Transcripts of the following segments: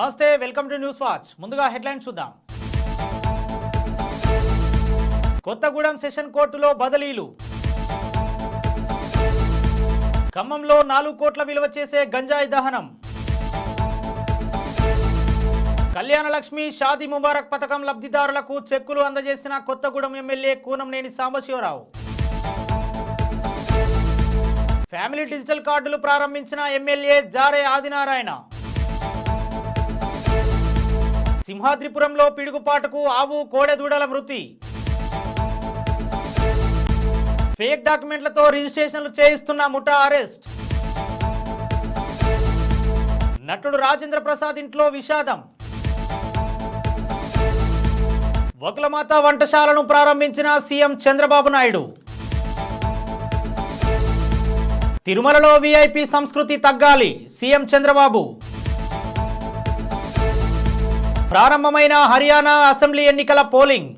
నమస్తే welcome to News Watch. ముందుగా headlines చూద్దాం. కొత్తగూడెం సెషన్ కోర్టులో బదిలీలు. ఖమ్మంలో నాలుగు కోట్ల విలువ చేసే గంజాయి దహనం. కళ్యాణలక్ష్మి షాదీ ముబారక్ పథకం లబ్ధిదారులకు చెక్కులు అందజేసిన Kothagudem MLA Koonamneni Sambasivarao. Family digital కార్డులు ప్రారంభించిన ఎమ్మెల్యే జారే ఆదినారాయణ. సింహాద్రిపురంలో పిడుగుపాటుకు ఆవు కోడెదూడల మృతి. ఫేక్ డాక్యుమెంట్లతో రిజిస్ట్రేషన్లు చేయిస్తున్న ముఠా అరెస్ట్. నటుడు రాజేంద్ర ప్రసాద్ ఇంట్లో విషాదం. వకులమాత వంటశాలను ప్రారంభించిన సీఎం చంద్రబాబు నాయుడు. తిరుమలలో వీఐపీ సంస్కృతి తగ్గాలి సీఎం చంద్రబాబు. ప్రారంభమైన హర్యానా అసెంబ్లీ ఎన్నికల పోలింగ్.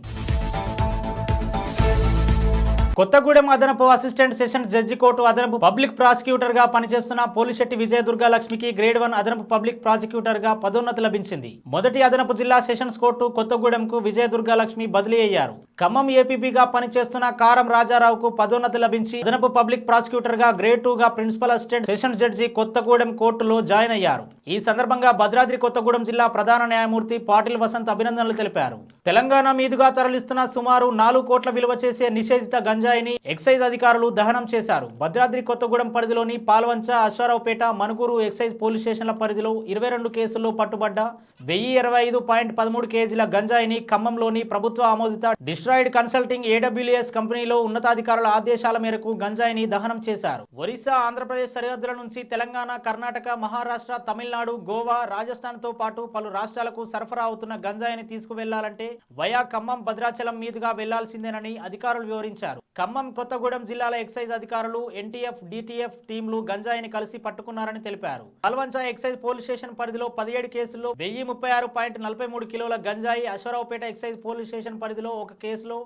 కొత్తగూడెం అదనపు అసిస్టెంట్ సెషన్ జడ్జి కోర్టు అదనపు పబ్లిక్ ప్రాసిక్యూటర్గా పనిచేస్తున్న పోలిశెట్టి విజయ దుర్గా లక్ష్మికి గ్రేడ్ వన్ అదనపు పబ్లిక్ ప్రాసిక్యూటర్గా పదోన్నతి లభించింది. మొదటి అదనపు జిల్లా సెషన్స్ కోర్టు కొత్తగూడెంకు విజయ దుర్గా లక్ష్మి బదిలీ అయ్యారు. ఖమ్మం ఏపీపీగా పనిచేస్తున్న కారం రాజారావుకు పదోన్నతి లభించి అదనపు పబ్లిక్ ప్రాసిక్యూటర్గా గ్రేడ్ టూ గా principal assistant sessions judge Kothagudem కోర్టులో జాయిన్ అయ్యారు. ఈ సందర్భంగా భద్రాద్రి కొత్తగూడెం జిల్లా ప్రధాన న్యాయమూర్తి పాటిల్ వసంత్ అభినందనలు తెలిపారు. తెలంగాణ మీదుగా తరలిస్తున్న సుమారు నాలుగు కోట్ల విలువ చేసే నిషేధిత గంజాయిని ఎక్సైజ్ అధికారులు దహనం చేశారు. భద్రాద్రి కొత్తగూడెం పరిధిలోని పాల్వంచ అశ్వారావుపేట మనుకూరు ఎక్సైజ్ పోలీస్ స్టేషన్ల పరిధిలో ఇరవై రెండు కేసుల్లో పట్టుబడ్డ వెయ్యి ఇరవై ఐదు పాయింట్ పదమూడు కేజీల గంజాయిని ఖమ్మంలోని ప్రభుత్వ ఆమోదిత డిస్ట్రాయిడ్ కన్సల్టింగ్ ఏడబ్ల్యూఎస్ కంపెనీలో ఉన్నతాధికారుల ఆదేశాల మేరకు గంజాయిని దహనం చేశారు. ఒరిస్సా ఆంధ్రప్రదేశ్ సరిహద్దుల నుంచి తెలంగాణ కర్ణాటక మహారాష్ట్ర తమిళనాడు గోవా రాజస్థాన్తో పాటు పలు రాష్ట్రాలకు సరఫరా అవుతున్న గంజాయిని తీసుకువెళ్ళాలంటే వయా ఖమ్మం భద్రాచలం మీదుగా వెళ్ళాల్సిందేనని అధికారులు వివరించారు. ఖమ్మం కొత్తగూడెం జిల్లాల ఎక్సైజ్ అధికారులు ఎన్టీఎఫ్ డిటిఎఫ్ టీంలు గంజాయిని కలిసి పట్టుకున్నారని తెలిపారు. పాల్వంచ ఎక్సైజ్ పోలీస్ స్టేషన్ పరిధిలో పదిహేడు కేసుల్లో వెయ్యి ముప్పై ఆరు పాయింట్ నలభై మూడు కిలోల గంజాయి అశ్వరావుపేట ఎక్సైజ్ పోలీస్ స్టేషన్ పరిధిలో ఒక కేసులో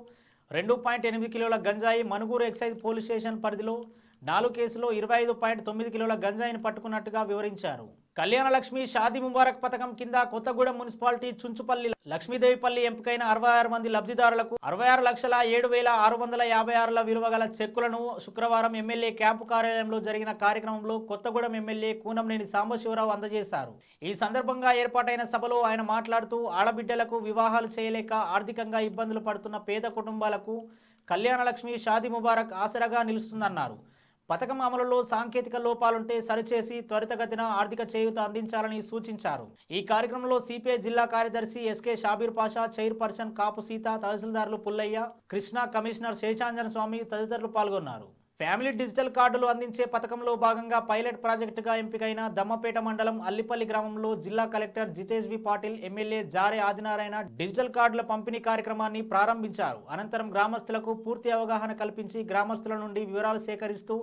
రెండు పాయింట్ ఎనిమిది కిలోల గంజాయి మనుగూరు ఎక్సైజ్ పోలీస్ స్టేషన్ పరిధిలో నాలుగు కేసులో ఇరవై ఐదు పాయింట్ తొమ్మిది కిలోల గంజాయిని పట్టుకున్నట్టుగా వివరించారు. కళ్యాణ లక్ష్మి షాదీ ముబారక్ పథకం కింద కొత్తగూడెం మున్సిపాలిటీ చుంచుపల్లి లక్ష్మీదేవిపల్లి ఎంపికైన అరవై ఆరు మంది లబ్ధిదారులకు అరవై ఆరు లక్షల ఏడు వేల ఆరు వందల యాభై ఆరుల విలువ గల చెక్కులను శుక్రవారం ఎమ్మెల్యే క్యాంపు కార్యాలయంలో జరిగిన కార్యక్రమంలో కొత్తగూడెం ఎమ్మెల్యే కూనంనేని సాంబశివరావు అందజేశారు. ఈ సందర్భంగా ఏర్పాటైన సభలో ఆయన మాట్లాడుతూ ఆడబిడ్డలకు వివాహాలు చేయలేక ఆర్థికంగా ఇబ్బందులు పడుతున్న పేద కుటుంబాలకు కళ్యాణ లక్ష్మి షాదీ ముబారక్ ఆసరాగా నిలుస్తుందన్నారు. పథకం అమలులో సాంకేతిక లోపాలుంటే సరిచేసి త్వరితగతిన ఆర్థిక చేయూత అందించాలని సూచించారు. ఈ కార్యక్రమంలో సిపిఐ జిల్లా కార్యదర్శి ఎస్కే షాబీర్ పాషా చైర్పర్సన్ కాపు సీత తహసీల్దారులు పుల్లయ్య కృష్ణ కమిషనర్ శేషాంజన స్వామి తదితరులు పాల్గొన్నారు. ఫ్యామిలీ డిజిటల్ కార్డులు అందించే పథకంలో భాగంగా పైలట్ ప్రాజెక్టుగా ఎంపికైన దమ్మపేట మండలం అల్లిపల్లి గ్రామంలో జిల్లా collector Jitesh V Patil MLA Jare Adinarayana digital కార్డుల పంపిణీ కార్యక్రమాన్ని ప్రారంభించారు. అనంతరం గ్రామస్తులకు పూర్తి అవగాహన కల్పించి గ్రామస్తుల నుండి వివరాలు సేకరిస్తూ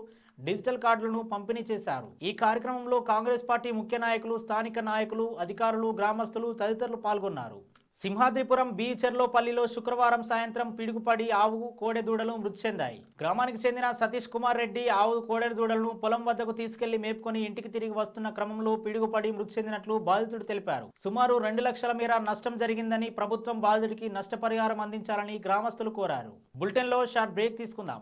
డిజిటల్ కార్డులను పంపిణీ చేశారు. ఈ కార్యక్రమంలో కాంగ్రెస్ పార్టీ ముఖ్య నాయకులు స్థానిక నాయకులు అధికారులు గ్రామస్తులు తదితరులు పాల్గొన్నారు. సింహాద్రిపురం బి చెర్లోపల్లిలో శుక్రవారం సాయంత్రం పిడుగుపడి ఆవు కోడెదూడలు మృతి చెందాయి. గ్రామానికి చెందిన సతీష్ కుమార్ రెడ్డి ఆవు కోడెదూడలను పొలం వద్దకు తీసుకెళ్ళి మేపుకొని ఇంటికి తిరిగి వస్తున్న క్రమంలో పిడుగుపడి మృతి చెందినట్లు బాధితుడు తెలిపారు. సుమారు రెండు లక్షల మేర నష్టం జరిగిందని ప్రభుత్వం బాధితుడికి నష్టపరిహారం అందించాలని గ్రామస్తులు కోరారు. బులెటిన్లో షార్ట్ బ్రేక్ తీసుకుందాం.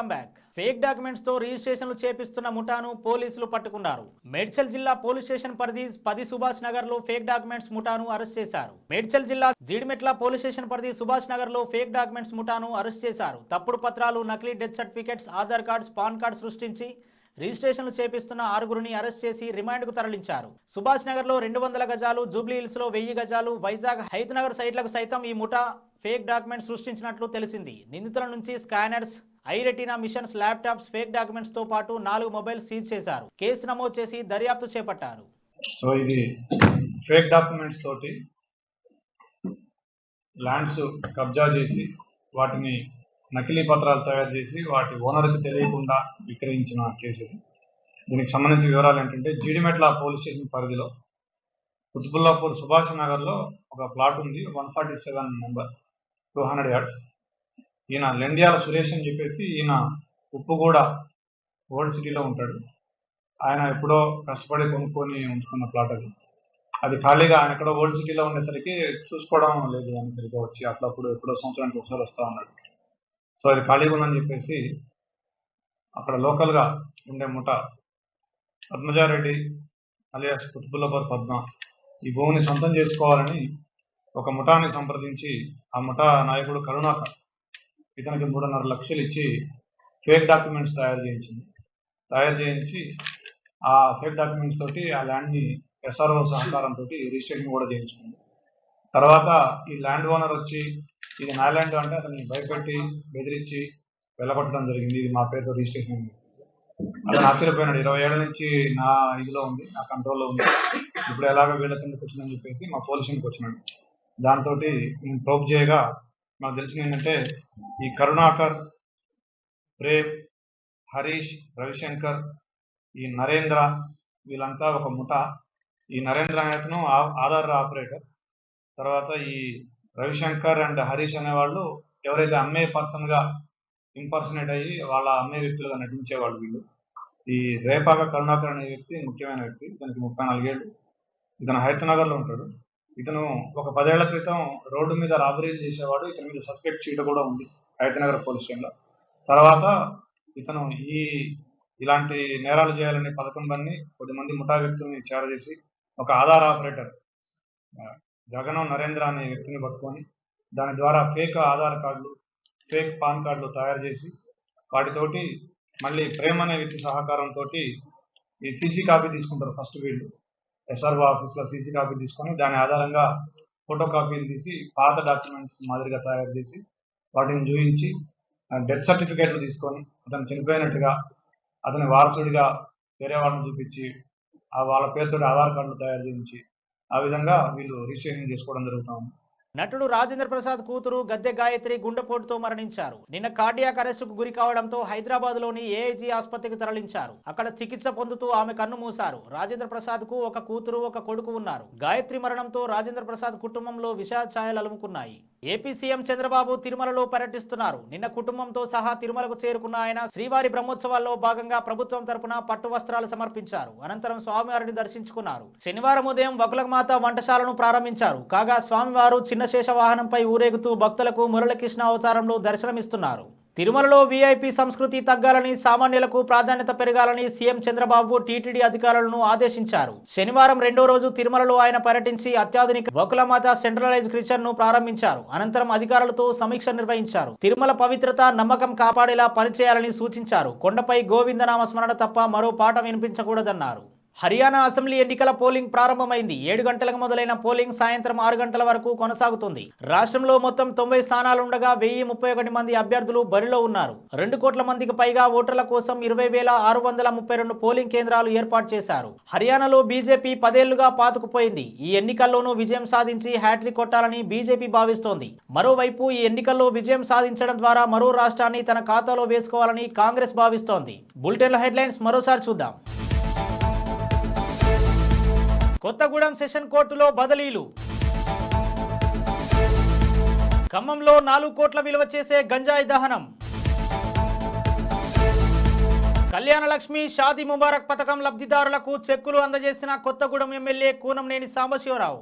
Welcome back. ఫేక్ డాక్యుమెంట్స్తో రిజిస్ట్రేషన్లు చేపిస్తున్న ముఠాను పోలీసులు పట్టుకున్నారు. మేడ్చల్ జిల్లా పోలీస్ స్టేషన్ పరిధి పది సుభాష్ నగర్లో ఫేక్ డాక్యుమెంట్స్ ముఠాను అరెస్ట్ చేశారు. మేడ్చల్ జిల్లా జీడిమెట్ల పోలీస్ స్టేషన్ పరిధి సుభాష్ నగర్లో ఫేక్ డాక్యుమెంట్స్ ముఠాను అరెస్ట్ చేశారు. తప్పుడు పత్రాలు నకిలీ death certificates Aadhaar cards PAN card సృష్టించి రిజిస్ట్రేషన్లు చేపిస్తున్న ఆరుగురిని అరెస్ట్ చేసి రిమాండ్కు తరలించారు. సుభాష్ నగర్లో రెండు వందల గజాలు జూబ్లీ హిల్స్లో వెయ్యి గజాలు వైజాగ్ హైత్ నగర్ సైట్లకు సైతం ఈ ముఠా ఫేక్ డాక్యుమెంట్స్ సృష్టించినట్లు తెలిసింది. నిందితుల నుంచి scanners eye retina machines laptops fake డాక్యుమెంట్స్తో పాటు నాలుగు మొబైల్ సీజ్ చేశారు. కేసు నమోదు చేసి దర్యాప్తు చేపట్టారు. సో ఇది ఫేక్ డాక్యుమెంట్స్ తోటి ల్యాండ్స్ కబ్జా చేసి వాటిని నకిలీ పత్రాలు తయారు చేసి వాటి ఓనర్కి తెలియకుండా విక్రయించిన కేసు దీనికి సంబంధించిన వివరాలు ఏంటంటే జీడిమెట్ల పోలీస్ స్టేషన్ పరిధిలో కుతుబుల్లాపూర్ సుభాష్ నగర్లో ఒక ప్లాట్ ఉంది one forty seven number two hundred yards. ఈయన లెండియాల సురేష్ అని చెప్పేసి ఈయన ఉప్పుగూడ ఓల్డ్ సిటీలో ఉంటాడు. ఆయన ఎప్పుడో కష్టపడి కొనుక్కొని ఉంచుకున్న ప్లాట్ అది. అది ఖాళీగా ఆయన ఎక్కడో ఓల్డ్ సిటీలో ఉండేసరికి చూసుకోవడం లేదు అని సరిగ్గా వచ్చి అట్లప్పుడు ఎప్పుడో సంవత్సరానికి ఒకసారి వస్తా ఉన్నాడు. సో అది ఖాళీగా ఉందని చెప్పేసి అక్కడ లోకల్గా ఉండే ముఠ పద్మజారెడ్డి అలియాస్ కుతుబుల్లబర్ పద్మ ఈ భూమిని సొంతం చేసుకోవాలని ఒక ముఠాన్ని సంప్రదించి ఆ ముఠా నాయకుడు కరుణాకర్ ఇతనికి మూడున్నర లక్షలు ఇచ్చి ఫేక్ డాక్యుమెంట్స్ తయారు చేయించింది. తయారు చేయించి ఆ ఫేక్ డాక్యుమెంట్స్ తోటి ఆ ల్యాండ్ని ఎస్ఆర్ఓ సహకారంతో రిజిస్ట్రేషన్ కూడా చేయించుకుంది. తర్వాత ఈ ల్యాండ్ ఓనర్ వచ్చి ఇది నా ల్యాండ్ అంటే అతన్ని భయపెట్టి బెదిరించి వెళ్ళగొట్టడం జరిగింది. ఇది మా పేరుతో రిజిస్ట్రేషన్ అతను ఆశ్చర్యపోయినాడు. ఇరవై ఏళ్ళ నుంచి నా ఇదిలో ఉంది నా కంట్రోల్లో ఉంది. ఇప్పుడు ఎలాగో వీళ్ళ కిందకి వచ్చిందని చెప్పేసి మా పోలీసింగ్కి వచ్చినాడు. దాంతో నేను ప్రోబ్ చేయగా నాకు తెలిసింది ఏంటంటే ఈ కరుణాకర్ ప్రేమ్ హరీష్ రవిశంకర్ ఈ నరేంద్ర వీళ్ళంతా ఒక ముఠ. ఈ నరేంద్ర అనేతను ఆ- ఆధార్ ఆపరేటర్. తర్వాత ఈ రవిశంకర్ అండ్ హరీష్ అనేవాళ్ళు ఎవరైతే అమ్మే పర్సన్గా ఇంపర్సనేట్ అయ్యి వాళ్ళ అమ్మే వ్యక్తులుగా నటించేవాళ్ళు వీళ్ళు. ఈ రేపాక కరుణాకర్ అనే వ్యక్తి ముఖ్యమైన వ్యక్తి. ఇతనికి ముప్పై నాలుగేళ్ళు. ఇతను హైతనగర్ ఉంటాడు. ఇతను ఒక పదేళ్ళ క్రితం రోడ్డు మీద రాబరీలు చేసేవాడు. ఇతని మీద సస్పెక్ట్ చీట కూడా ఉంది హైతనగర్ పోలీస్ స్టేషన్లో. తర్వాత ఇతను ఈ ఇలాంటి నేరాలు చేయాలనే పథకం పన్ని కొద్దిమంది ముఠా వ్యక్తుల్ని చేరజేసి ఒక ఆధార్ ఆపరేటర్ ఆ, గగనం నరేంద్ర అనే వ్యక్తిని పట్టుకొని దాని ద్వారా ఫేక్ ఆధార్ కార్డులు ఫేక్ పాన్ కార్డులు తయారు చేసి వాటితోటి మళ్ళీ ప్రేమ అనే వ్యక్తి సహకారంతో ఈ సీసీ కాపీ తీసుకుంటారు ఫస్ట్ వీళ్ళు. ఎస్ఆర్ఓ ఆఫీస్లో సీసీ కాపీ తీసుకొని దాని ఆధారంగా ఫోటో కాపీలు తీసి పాత డాక్యుమెంట్స్ మాదిరిగా తయారు చేసి వాటిని చూపించి డెత్ సర్టిఫికేట్లు తీసుకొని అతను చనిపోయినట్టుగా అతని వారసుడిగా వేరే వాళ్ళని చూపించి ఆ వాళ్ళ పేరుతో ఆధార్ కార్డులు తయారు చేయించి ఆ విధంగా వీళ్ళు రిజిస్ట్రేషన్ చేసుకోవడం జరుగుతా ఉంది. నటుడు రాజేంద్ర ప్రసాద్ కూతురు గద్దె గాయత్రి గుండెపోటుతో మరణించారు. నిన్న కార్డియాక్ అరెస్టుకు గురి కావడంతో హైదరాబాద్లోని ఏఐజీ ఆసుపత్రికి తరలించారు. అక్కడ చికిత్స పొందుతూ ఆమె కన్ను మూశారు. రాజేంద్ర ప్రసాద్కు ఒక కూతురు ఒక కొడుకు ఉన్నారు. గాయత్రి మరణంతో రాజేంద్ర ప్రసాద్ కుటుంబంలో విషాద ఛాయలు అలుముకున్నాయి. ఏపీ సీఎం చంద్రబాబు తిరుమలలో పర్యటిస్తున్నారు. నిన్న కుటుంబంతో సహా తిరుమలకు చేరుకున్న ఆయన శ్రీవారి బ్రహ్మోత్సవాల్లో భాగంగా ప్రభుత్వం తరపున పట్టు వస్త్రాలు సమర్పించారు. అనంతరం స్వామివారిని దర్శించుకున్నారు. శనివారం ఉదయం వకులమాత వంటశాలను ప్రారంభించారు. కాగా స్వామివారు చిన్న శేష వాహనంపై ఊరేగుతూ భక్తులకు మురళకృష్ణ అవతారంలో దర్శనమిస్తున్నారు. తిరుమలలో వీఐపీ సంస్కృతి తగ్గాలని సామాన్యులకు ప్రాధాన్యత పెరగాలని సీఎం చంద్రబాబు టీటీడీ అధికారులను ఆదేశించారు. శనివారం రెండో రోజు తిరుమలలో ఆయన పర్యటించి అత్యాధునిక వకులమాత సెంట్రలైజ్ కిచెన్ను ప్రారంభించారు. అనంతరం అధికారులతో సమీక్ష నిర్వహించారు. తిరుమల పవిత్రత నమ్మకం కాపాడేలా పనిచేయాలని సూచించారు. కొండపై గోవిందనామ స్మరణ తప్ప మరో పాట వినిపించకూడదన్నారు. హర్యానా అసెంబ్లీ ఎన్నికల పోలింగ్ ప్రారంభమైంది. ఏడు గంటలకు మొదలైన పోలింగ్ సాయంత్రం ఆరు గంటల వరకు కొనసాగుతుంది. రాష్ట్రంలో మొత్తం తొంభై స్థానాలుండగా వెయ్యి ముప్పై ఒకటి మంది అభ్యర్థులు బరిలో ఉన్నారు. రెండు కోట్ల మందికి పైగా ఓటర్ల కోసం ఇరవై వేల ఆరు వందల ముప్పై రెండు పోలింగ్ కేంద్రాలు ఏర్పాటు చేశారు. హర్యానాలో బీజేపీ పదేళ్ళుగా పాతుకుపోయింది. ఈ ఎన్నికల్లోనూ విజయం సాధించి హ్యాట్రిక్ కొట్టాలని బీజేపీ భావిస్తోంది. మరోవైపు ఈ ఎన్నికల్లో విజయం సాధించడం ద్వారా మరో రాష్ట్రాన్ని తన ఖాతాలో వేసుకోవాలని కాంగ్రెస్ భావిస్తోంది. బులెటిన్ల హెడ్లైన్స్ మరోసారి చూద్దాం. కొత్తగూడెం సెషన్ కోర్టులో బదిలీలు. ఖమ్మంలో నాలుగు కోట్ల విలువ చేసే గంజాయి దహనం. కళ్యాణలక్ష్మి షాదీ ముబారక్ పథకం లబ్ధిదారులకు చెక్కులు అందజేసిన Kothagudem MLA Koonamneni Sambasivarao.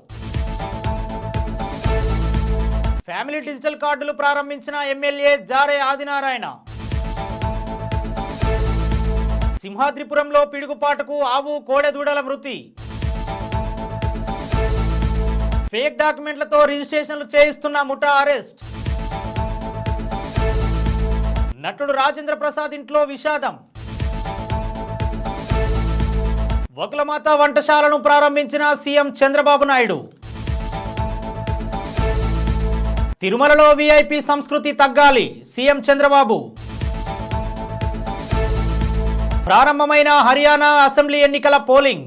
Family digital కార్డులు ప్రారంభించిన ఎమ్మెల్యే జారే ఆదినారాయణ. సింహాద్రిపురంలో పిడుగుపాటుకు ఆవు కోడెదూడల మృతి. ఫేక్ డాక్యుమెంట్లతో రిజిస్ట్రేషన్లు చేయిస్తున్న ముఠా అరెస్ట్. నటుడు రాజేంద్ర ప్రసాద్ ఇంట్లో విషాదం. వకులమాత వంటశాలను ప్రారంభించిన సీఎం చంద్రబాబు నాయుడు. తిరుమలలో వీఐపీ సంస్కృతి తగ్గాలి సీఎం చంద్రబాబు. ప్రారంభమైన హర్యానా అసెంబ్లీ ఎన్నికల పోలింగ్.